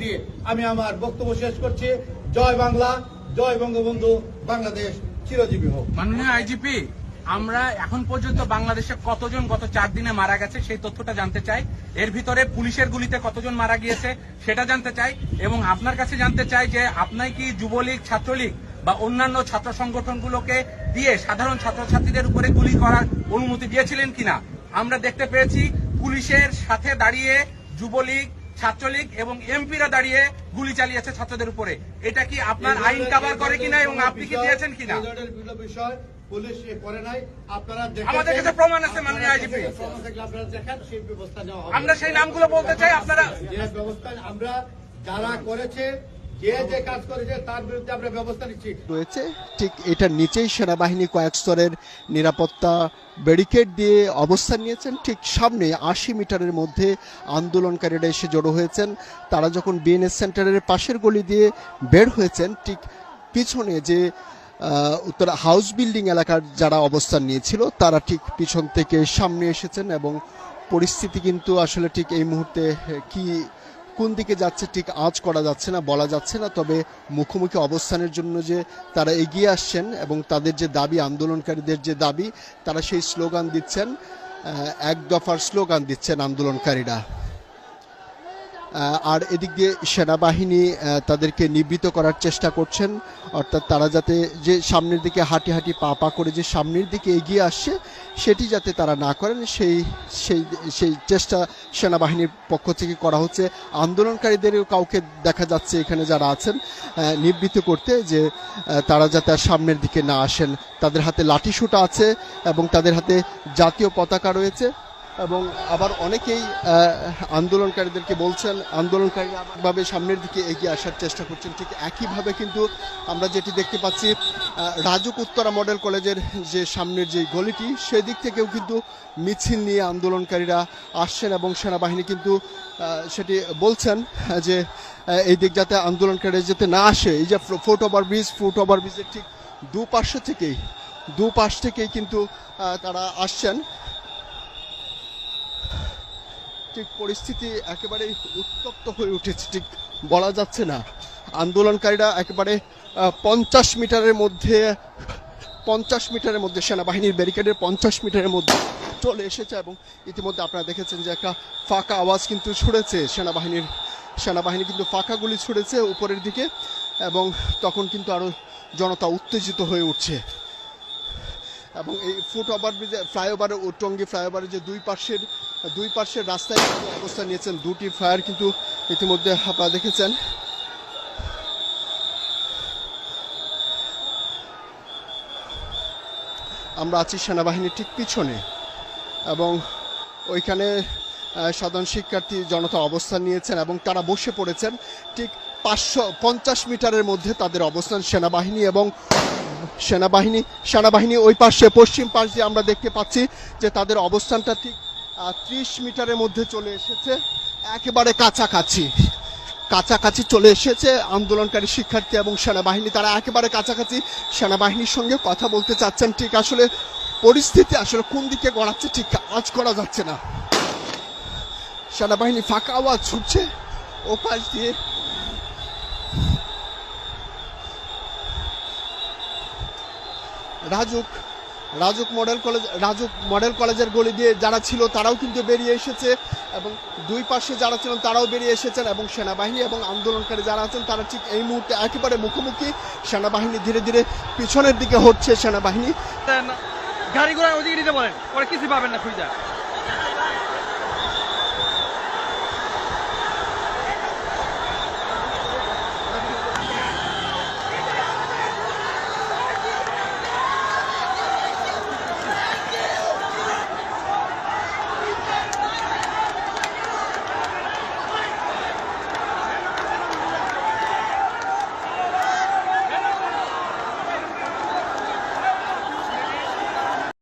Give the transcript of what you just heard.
দিয়ে আমি আমার বক্তব্য শেষ করছি। জয় বাংলা, জয় বঙ্গবন্ধু, বাংলাদেশ চিরজীবী হোক। মাননীয় আইজিপি, আমরা এখন পর্যন্ত বাংলাদেশে কতজন গত চার দিনে মারা গেছে সেই তথ্যটা জানতে চাই। এর ভিতরে পুলিশের গুলিতে কতজন মারা গিয়েছে সেটা জানতে চাই এবং আপনার কাছে জানতে চাই যে আপনার কি যুবলীগ, ছাত্রলীগ বা অন্যান্য ছাত্র সংগঠনগুলোকে দিয়ে সাধারণ ছাত্রছাত্রীদের উপরে গুলি করার অনুমতি দিয়েছিলেন কিনা? আমরা দেখতে পেয়েছি পুলিশের সাথে দাঁড়িয়ে যুবলীগ ছাত্রলীগ এবং এমপিরা দাঁড়িয়ে গুলি চালিয়েছে ছাত্রদের উপরে। এটা কি আপনার আইন কাভার করে কিনা এবং আপনি কি দিয়েছেন কিনা? বিষয় পুলিশ করে নাই। আপনারা আমাদের কাছে প্রমাণ আছে, মাননীয় আপনারা IGP কাছে প্রমাণ থাকলে আপনারা দেখেন সেই ব্যবস্থা নেওয়া আমরা সেই নামগুলো বলতে চাই আপনারা ব্যবস্থা আমরা যারা করেছে কাজ করেছে, তার ব্যবস্থা নিচ্ছি। রয়েছে, ঠিক এটার নিচেই সেনাবাহিনী কয়েক স্তরের নিরাপত্তা ব্যারিকেড দিয়ে অবস্থান নিয়েছেন। ঠিক সামনে আশি মিটারের মধ্যে আন্দোলনকারীরা এসে জড়ো হয়েছেন। তারা যখন বিএনএস সেন্টারের পাশের গলি দিয়ে বের হয়েছেন, ঠিক পিছনে যে উত্তর হাউস বিল্ডিং এলাকার যারা অবস্থান নিয়েছিল, তারা ঠিক পিছন থেকে সামনে এসেছেন এবং পরিস্থিতি কিন্তু আসলে ঠিক এই মুহূর্তে কি কোন দিকে যাচ্ছে ঠিক আজ করা যাচ্ছে না, বলা যাচ্ছে না। তবে মুখোমুখি অবস্থানের জন্য যে তারা এগিয়ে আসছেন এবং তাদের যে দাবি, আন্দোলনকারীদের যে দাবি, তারা সেই স্লোগান দিচ্ছেন এক দফার স্লোগান দিচ্ছেন আন্দোলনকারীরা। আর এদিক দিয়ে সেনাবাহিনী তাদেরকে নিবৃত করার চেষ্টা করছেন। অর্থাৎ তারা যাতে যে সামনের দিকে হাঁটি হাঁটি পা পা করে যে সামনের দিকে এগিয়ে আসছে, সেটি যাতে তারা না করেন, সেই সেই সেই চেষ্টা সেনাবাহিনীর পক্ষ থেকে করা হচ্ছে। আন্দোলনকারীদেরও কাউকে দেখা যাচ্ছে এখানে যারা আছেন নিবৃত করতে যে তারা যাতে আর সামনের দিকে না আসেন। তাদের হাতে লাঠিসোঁটা আছে এবং তাদের হাতে জাতীয় পতাকা রয়েছে। এবং আবার অনেকেই আন্দোলনকারীদেরকে বলছেন, আন্দোলনকারীরা ভাবে সামনের দিকে এগিয়ে আসার চেষ্টা করছেন। ঠিক একইভাবে কিন্তু আমরা যেটি দেখতে পাচ্ছি রাজুক উত্তরা মডেল কলেজের যে সামনের যে গলিটি, সেদিক থেকেও কিন্তু মিছিল নিয়ে আন্দোলনকারীরা আসছেন এবং সেনাবাহিনী কিন্তু সেটি বলছেন যে এই দিক যাতে আন্দোলনকারীরা যাতে না আসে। এই যে foot over bridge foot over ব্রিজের ঠিক দুপাশে থেকেই, দুপাশ থেকেই কিন্তু তারা আসছেন। ঠিক পরিস্থিতি একেবারেই উত্তপ্ত হয়ে উঠেছে, ঠিক বলা যাচ্ছে না। আন্দোলনকারীরা একেবারে পঞ্চাশ মিটারের মধ্যে, পঞ্চাশ মিটারের মধ্যে, সেনাবাহিনীর ব্যারিকেডের পঞ্চাশ মিটারের মধ্যে চলে এসেছে এবং ইতিমধ্যে আপনারা দেখেছেন যে একটা ফাঁকা আওয়াজ কিন্তু ছুড়েছে সেনাবাহিনীর, সেনাবাহিনী কিন্তু ফাঁকা গুলি ছুড়েছে উপরের দিকে এবং তখন কিন্তু আরও জনতা উত্তেজিত হয়ে উঠছে। এবং এই ফুট ওভার ব্রিজে, ফ্লাইওভার টঙ্গী ফ্লাইওভারের যে দুই পাশের দুই পাশের রাস্তায় কিন্তু অবস্থান নিয়েছেন দুটি ফায়ার কিন্তু ইতিমধ্যে আপনারা দেখেছেন। আমরা আছি সেনাবাহিনীর ঠিক পিছনে এবং ওইখানে সাধারণ শিক্ষার্থী জনতা অবস্থান নিয়েছেন এবং তারা বসে পড়েছেন। ঠিক পাঁচশো পঞ্চাশ মিটারের মধ্যে তাদের অবস্থান সেনাবাহিনী এবং সেনাবাহিনী সেনাবাহিনী ওই পাশে, পশ্চিম পাশ দিয়ে আমরা দেখতে পাচ্ছি যে তাদের অবস্থানটা ঠিক ত্রিশ মিটারের মধ্যে চলে এসেছে, একেবারে কাছাকাছি। কাছাকাছি চলে এসেছে আন্দোলনকারী শিক্ষার্থী এবং সেনাবাহিনী। তারা একেবারে কাছাকাছি। সেনাবাহিনীর সঙ্গে কথা বলতে চাচ্ছেন, ঠিক আসলে পরিস্থিতি আসলে কোন দিকে গড়াচ্ছে, ঠিক আজ করা যাচ্ছে না। সেনাবাহিনী ফাঁকা আওয়াজ ছুটছে ও পাশ দিয়ে Rajuk Rajuk model college, Rajuk model কলেজের গলি দিয়ে যারা ছিল তারাও কিন্তু বেরিয়ে এসেছে এবং দুই পাশে যারা ছিলেন তারাও বেরিয়ে এসেছেন এবং সেনাবাহিনী এবং আন্দোলনকারী যারা আছেন তারা ঠিক এই মুহূর্তে একেবারে মুখোমুখি। সেনাবাহিনী ধীরে ধীরে পিছনের দিকে হচ্ছে সেনাবাহিনী। গাড়ি ঘোড়া ওদিকে নিতে বলেন পরে কিছু পাবেন না খুঁজা।